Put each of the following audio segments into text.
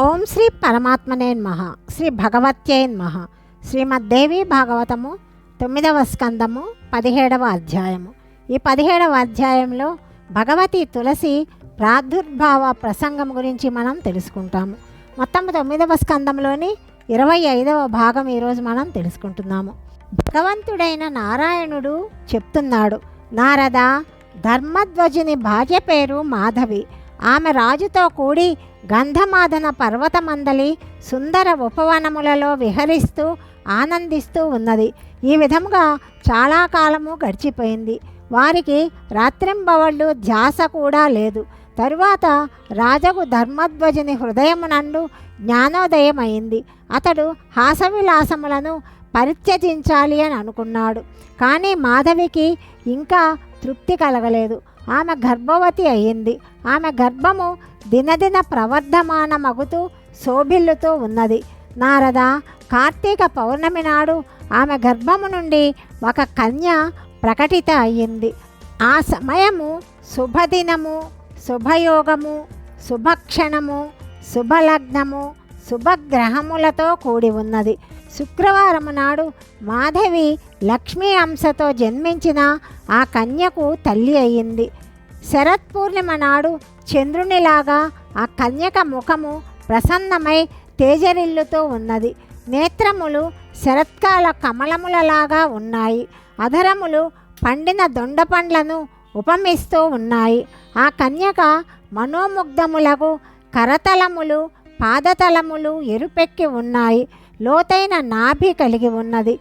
ఓం శ్రీ పరమాత్మనే మహ శ్రీ భగవత్యై నమః. శ్రీమద్దేవి భాగవతము తొమ్మిదవ స్కందము పదిహేడవ అధ్యాయము. ఈ పదిహేడవ అధ్యాయంలో భగవతి తులసి ప్రాదుర్భావ ప్రసంగం గురించి మనం తెలుసుకుంటాము. మొత్తం తొమ్మిదవ స్కందంలోని ఇరవై ఐదవ భాగం ఈరోజు మనం తెలుసుకుంటున్నాము. భగవంతుడైన నారాయణుడు చెప్తున్నాడు నారద ధర్మధ్వజుని భార్య పేరు మాధవి. ఆమె రాజుతో కూడి గంధమాదన పర్వతమందలి సుందర ఉపవనములలో విహరిస్తూ ఆనందిస్తూ ఉన్నది. ఈ విధముగా చాలా కాలము గడిచిపోయింది. వారికి రాత్రింబవళ్ళు ధ్యాస కూడా లేదు. తరువాత రాజగు ధర్మధ్వజుని హృదయమునందు జ్ఞానోదయం అయింది అతడు హాసవిలాసములను పరిత్యజించాలి అని అనుకున్నాడు. కానీ మాధవికి ఇంకా తృప్తి కలగలేదు. ఆమె గర్భవతి అయింది. ఆమె గర్భము దినదిన ప్రవర్ధమానమగుతూ శోభిల్లుతూ ఉన్నది. నారద కార్తీక పౌర్ణమి నాడు ఆమె గర్భము నుండి ఒక కన్య ప్రకటిత అయ్యింది ఆ సమయము శుభదినము శుభయోగము శుభక్షణము శుభలగ్నము శుభగ్రహములతో కూడి ఉన్నది. శుక్రవారము నాడు మాధవి లక్ష్మీ అంశతో జన్మించిన ఆ కన్యకు తల్లి అయ్యింది. శరత్ పూర్ణిమ నాడు చంద్రునిలాగా ఆ కన్యక ముఖము ప్రసన్నమై తేజరిల్లుతో ఉన్నది. నేత్రములు శరత్కాల కమలములలాగా ఉన్నాయి. అధరములు పండిన దొండపండ్లను ఉపమిస్తూ ఉన్నాయి. ఆ కన్యక మనోముగ్ధములకు కరతలములు పాదతలములు ఎరుపెక్కి ఉన్నాయి. లోతైన నాభి కలిగి ఉన్నది.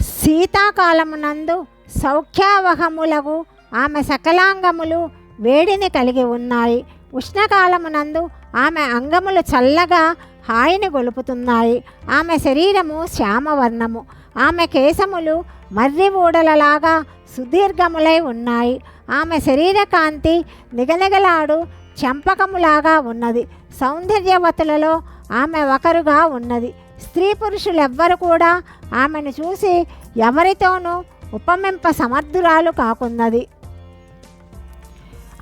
శీతాకాలమునందు సౌఖ్యావహములకు ఆమె సకలాంగములు వేడిని కలిగి ఉన్నాయి. ఉష్ణకాలమునందు ఆమె అంగములు చల్లగా హాయిని గొలుపుతున్నాయి. ఆమె శరీరము శ్యామవర్ణము. ఆమె కేశములు మర్రి ఊడలలాగా సుదీర్ఘములై ఉన్నాయి. ఆమె శరీర కాంతి నిగనిగలాడు చెంపకములాగా ఉన్నది. సౌందర్యవతులలో ఆమె ఒకరుగా ఉన్నది. స్త్రీ పురుషులెవ్వరు కూడా ఆమెను చూసి ఎవరితోనూ ఉపమింప సమర్థురాలు కాకున్నది.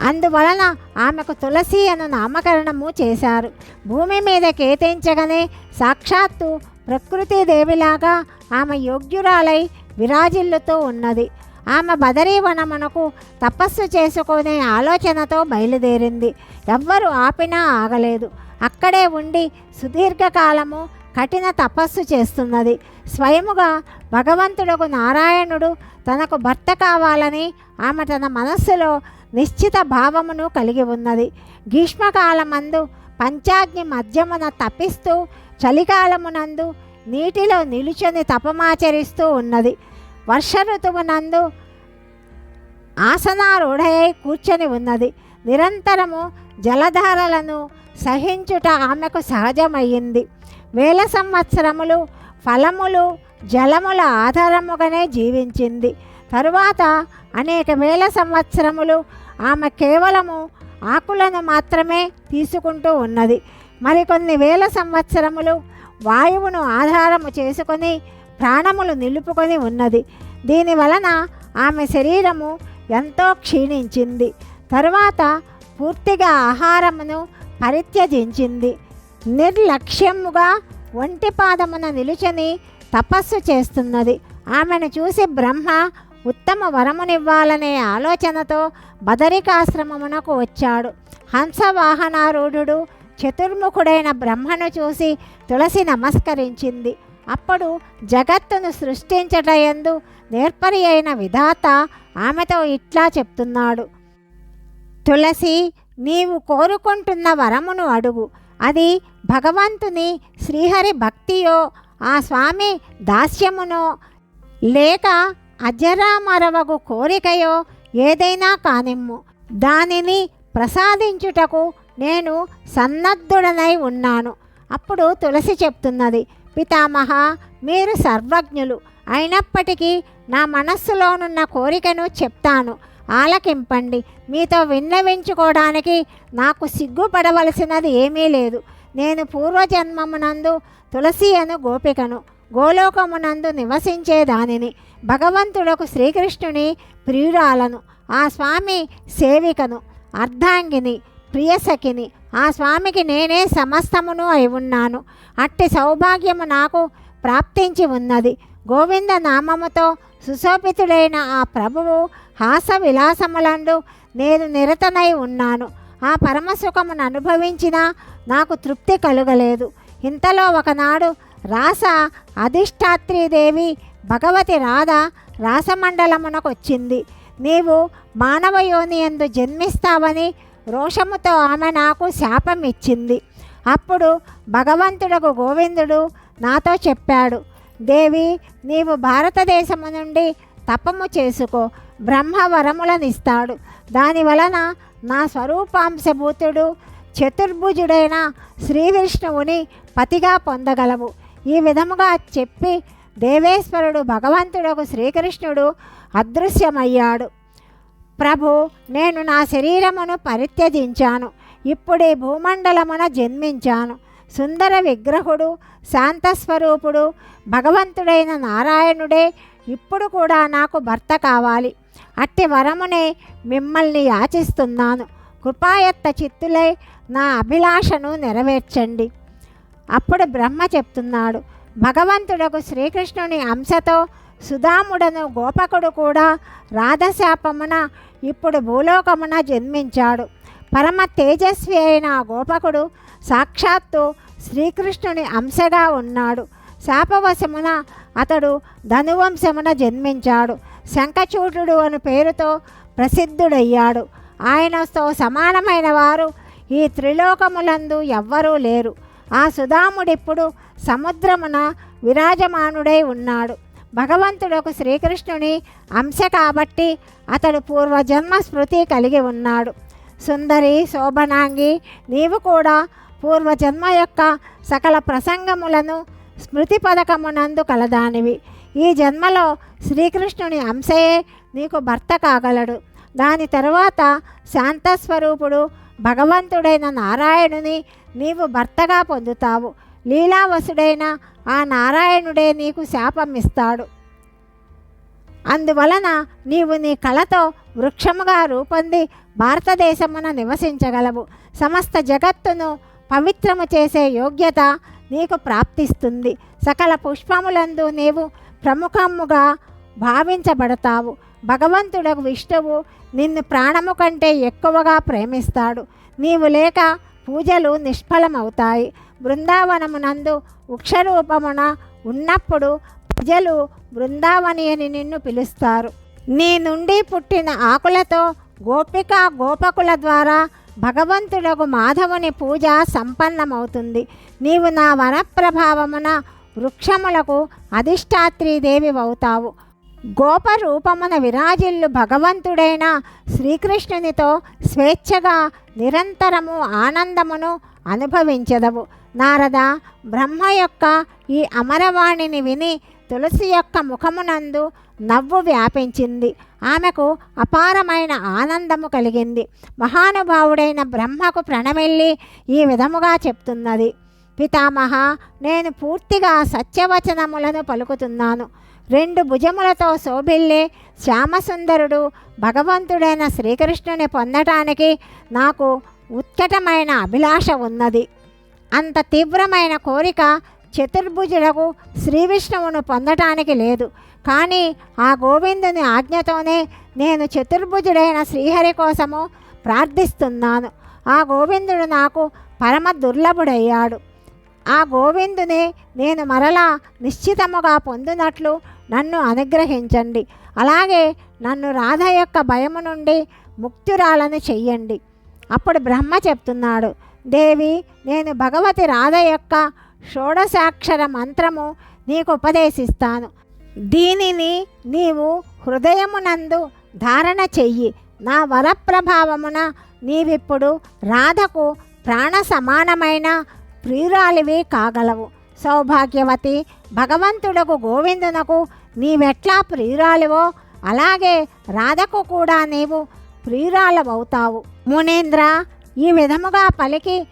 అందువలన ఆమెకు తులసి అను నామకరణము చేశారు. భూమి మీద కేతించగానే సాక్షాత్తు ప్రకృతి దేవిలాగా ఆమె యోగ్యురాలై విరాజిల్లుతూ ఉన్నది. ఆమె బదరీవనమునకు తపస్సు చేసుకునే ఆలోచనతో బయలుదేరింది. ఎవ్వరు ఆపినా ఆగలేదు. అక్కడే ఉండి సుదీర్ఘకాలము కఠిన తపస్సు చేస్తున్నది. స్వయముగా భగవంతుడకు నారాయణుడు తనకు భర్త కావాలని ఆమె తన మనస్సులో నిశ్చిత భావమును కలిగి ఉన్నది. గ్రీష్మకాలమందు పంచాగ్ని మధ్యమున తపిస్తూ చలికాలమునందు నీటిలో నిలుచొని తపమాచరిస్తూ ఉన్నది. వర్ష ఋతువునందు ఆసనారూఢయై కూర్చొని ఉన్నది. నిరంతరము జలధారలను సహించుట ఆమెకు సహజమయ్యింది. వేల సంవత్సరములు ఫలములు జలముల ఆధారముగానే జీవించింది. తరువాత అనేక వేల సంవత్సరములు ఆమె కేవలము ఆకులను మాత్రమే తీసుకుంటూ ఉన్నది. మరికొన్ని వేల సంవత్సరములు వాయువును ఆధారము చేసుకొని ప్రాణములు నిలుపుకొని ఉన్నది. దీని వలన ఆమె శరీరము ఎంతో క్షీణించింది. తరువాత పూర్తిగా ఆహారమును పరిత్యజించింది. నిర్లక్ష్యముగా ఒంటి పాదమున నిలుచని తపస్సు చేస్తున్నది. ఆమెను చూసి బ్రహ్మ ఉత్తమ వరమునివ్వాలనే ఆలోచనతో బదరికాశ్రమమునకు వచ్చాడు. హంసవాహనారూఢుడు చతుర్ముఖుడైన బ్రహ్మను చూసి తులసి నమస్కరించింది. అప్పుడు జగత్తును సృష్టించటయందు నేర్పరి అయిన విధాత ఆమెతో ఇట్లా చెప్తున్నాడు. తులసి నీవు కోరుకుంటున్న వరమును అడుగు. అది భగవంతుని శ్రీహరి భక్తియో ఆ స్వామి దాస్యమునో లేక అజరామరవగు కోరికయో ఏదైనా కానిమ్ము. దానిని ప్రసాదించుటకు నేను సన్నద్ధుడనై ఉన్నాను. అప్పుడు తులసి చెప్తున్నది పితామహ మీరు సర్వజ్ఞులు. అయినప్పటికీ నా మనస్సులోనున్న కోరికను చెప్తాను. ఆలకింపండి. మీతో విన్నవించుకోవడానికి నాకు సిగ్గుపడవలసినది ఏమీ లేదు. నేను పూర్వజన్మమునందు తులసి అను గోపికను గోలోకమునందు నివసించే దానిని భగవంతుడకు శ్రీకృష్ణుని ప్రియురాలను ఆ స్వామి సేవికను అర్ధాంగిని ప్రియసఖిని ఆ స్వామికి నేనే సమస్తమును అయి ఉన్నాను. అట్టి సౌభాగ్యము నాకు ప్రాప్తించి ఉన్నది. గోవింద నామముతో సుశోభితుడైన ఆ ప్రభువు హాస విలాసములందు నేను నిరతనై ఉన్నాను. ఆ పరమసుఖమును అనుభవించిన నాకు తృప్తి కలుగలేదు. ఇంతలో ఒకనాడు రాస అధిష్టాత్రీదేవి భగవతి రాధ రాసమండలమునకు వచ్చింది నీవు మానవ యోని ఎందు జన్మిస్తావని రోషముతో ఆమె నాకు శాపం ఇచ్చింది అప్పుడు భగవంతుడకు గోవిందుడు నాతో చెప్పాడు. దేవి నీవు భారతదేశము నుండి తపము చేసుకో బ్రహ్మ వరములనిస్తాడు దాని వలన నా స్వరూపాంశభూతుడు చతుర్భుజుడైన శ్రీ విష్ణువుని పతిగా పొందగలవు. ఈ విధముగా చెప్పి దేవేశ్వరుడు భగవంతుడకు శ్రీకృష్ణుడు అదృశ్యమయ్యాడు. ప్రభు నేను నా శరీరమును పరిత్యజించాను. ఇప్పుడు ఈ భూమండలమున జన్మించాను. సుందర విగ్రహుడు శాంతస్వరూపుడు భగవంతుడైన నారాయణుడే ఇప్పుడు కూడా నాకు భర్త కావాలి. అట్టి వరమునే మిమ్మల్ని యాచిస్తున్నాను. కృపాయత్త చిత్తులై నా అభిలాషను నెరవేర్చండి. అప్పుడు బ్రహ్మ చెప్తున్నాడు. భగవంతుడకు శ్రీకృష్ణుని అంశతో సుధాముడను గోపకుడు కూడా రాధశాపమున ఇప్పుడు భూలోకమున జన్మించాడు. పరమ తేజస్వి అయిన గోపకుడు సాక్షాత్తు శ్రీకృష్ణుని అంశగా ఉన్నాడు. శాపవశమున అతడు ధనువంశమున జన్మించాడు. శంఖచూటుడు అని పేరుతో ప్రసిద్ధుడయ్యాడు. ఆయనతో సమానమైన వారు ఈ త్రిలోకములందు ఎవ్వరూ లేరు. ఆ సుధాముడిప్పుడు సముద్రమున విరాజమానుడై ఉన్నాడు. భగవంతుడకు శ్రీకృష్ణుని అంశ కాబట్టి అతడు పూర్వజన్మ స్మృతి కలిగి ఉన్నాడు. సుందరి శోభనాంగి నీవు కూడా పూర్వజన్మ యొక్క సకల ప్రసంగములను స్మృతి పథకమునందు కలదానివి. ఈ జన్మలో శ్రీకృష్ణుని అంశయే నీకు భర్త కాగలడు. దాని తరువాత శాంతస్వరూపుడు భగవంతుడైన నారాయణుని నీవు భర్తగా పొందుతావు. లీలావసుడైన ఆ నారాయణుడే నీకు శాపం ఇస్తాడు. అందువలన నీవు నీ కళతో వృక్షముగా రూపొంది భారతదేశమున నివసించగలవు. సమస్త జగత్తును పవిత్రము చేసే యోగ్యత నీకు ప్రాప్తిస్తుంది. సకల పుష్పములందు నీవు ప్రముఖముగా భావించబడతావు. భగవంతుడకు విష్ణువు నిన్ను ప్రాణము కంటే ఎక్కువగా ప్రేమిస్తాడు. నీవు లేక పూజలు నిష్ఫలమవుతాయి. బృందావనమునందు వృక్షరూపమున ఉన్నప్పుడు ప్రజలు బృందావని అని నిన్ను పిలుస్తారు. నీ నుండి పుట్టిన ఆకులతో గోపిక గోపకుల ద్వారా భగవంతుడకు మాధవుని పూజ సంపన్నమవుతుంది. నీవు నా వనప్రభావమున వృక్షములకు అధిష్టాత్రీదేవి అవుతావు గోప రూపమున విరాజిల్లు భగవంతుడైన శ్రీకృష్ణునితో స్వేచ్ఛగా నిరంతరము ఆనందమును అనుభవించదవు. నారద బ్రహ్మ యొక్క ఈ అమరవాణిని విని తులసి యొక్క ముఖమునందు నవ్వు వ్యాపించింది. ఆమెకు అపారమైన ఆనందము కలిగింది. మహానుభావుడైన బ్రహ్మకు ప్రణమిల్లి ఈ విధముగా చెప్తున్నది. పితామహ నేను పూర్తిగా సత్యవచనములను పలుకుతున్నాను. రెండు భుజములతో శోభిల్లే శ్యామసుందరుడు భగవంతుడైన శ్రీకృష్ణుని పొందటానికి నాకు ఉత్కటమైన అభిలాష ఉన్నది. అంత తీవ్రమైన కోరిక చతుర్భుజులకు శ్రీ విష్ణువును పొందటానికి లేదు. కానీ ఆ గోవిందుని ఆజ్ఞతోనే నేను చతుర్భుజుడైన శ్రీహరి కోసము ప్రార్థిస్తున్నాను. ఆ గోవిందుడు నాకు పరమ దుర్లభుడయ్యాడు. ఆ గోవిందునే నేను మరలా నిశ్చితముగా పొందినట్లు నన్ను అనుగ్రహించండి. అలాగే నన్ను రాధ యొక్క భయము నుండి ముక్తురాలను చెయ్యండి. అప్పుడు బ్రహ్మ చెప్తున్నాడు దేవి నేను భగవతి రాధ యొక్క షోడశాక్షర మంత్రము నీకు ఉపదేశిస్తాను. దీనిని నీవు హృదయమునందు ధారణ చెయ్యి. నా వరప్రభావమున నీవిప్పుడు రాధకు ప్రాణ సమానమైన ప్రియురాలివి కాగలవు. సౌభాగ్యవతి భగవంతుడకు గోవిందునకు నీవెట్లా ప్రియురాలివో అలాగే రాధకు కూడా నీవు ప్రియురాలవవుతావు. మునేంద్ర ఈ విధముగా పలికి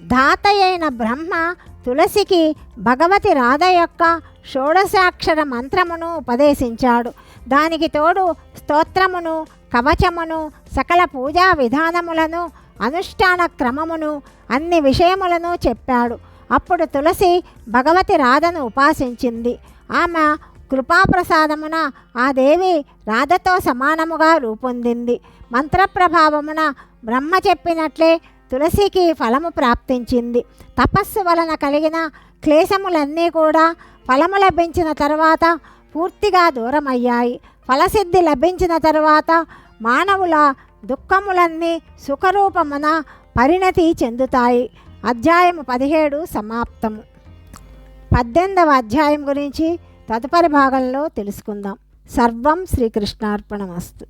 దాతయైన బ్రహ్మ తులసికి భగవతి రాధ యొక్క షోడశాక్షర మంత్రమును ఉపదేశించాడు. దానికి తోడు స్తోత్రమును కవచమును సకల పూజా విధానములను అనుష్ఠాన క్రమమును అన్ని విషయములను చెప్పాడు. అప్పుడు తులసి భగవతి రాధను ఉపాసించింది. ఆమె కృపాప్రసాదమున ఆ దేవి రాధతో సమానముగా రూపొందింది. మంత్రప్రభావమున బ్రహ్మ చెప్పినట్లే తులసికి ఫలము ప్రాప్తించింది. తపస్సు వలన కలిగిన క్లేశములన్నీ కూడా ఫలము లభించిన తర్వాత పూర్తిగా దూరమయ్యాయి. ఫలసిద్ధి లభించిన తర్వాత మానవుల దుఃఖములన్నీ సుఖరూపమున పరిణతి చెందుతాయి. అధ్యాయము పదిహేడు సమాప్తము. పద్దెనిమిదవ అధ్యాయం గురించి తదుపరి భాగంలో తెలుసుకుందాం. సర్వం శ్రీకృష్ణార్పణమస్తు.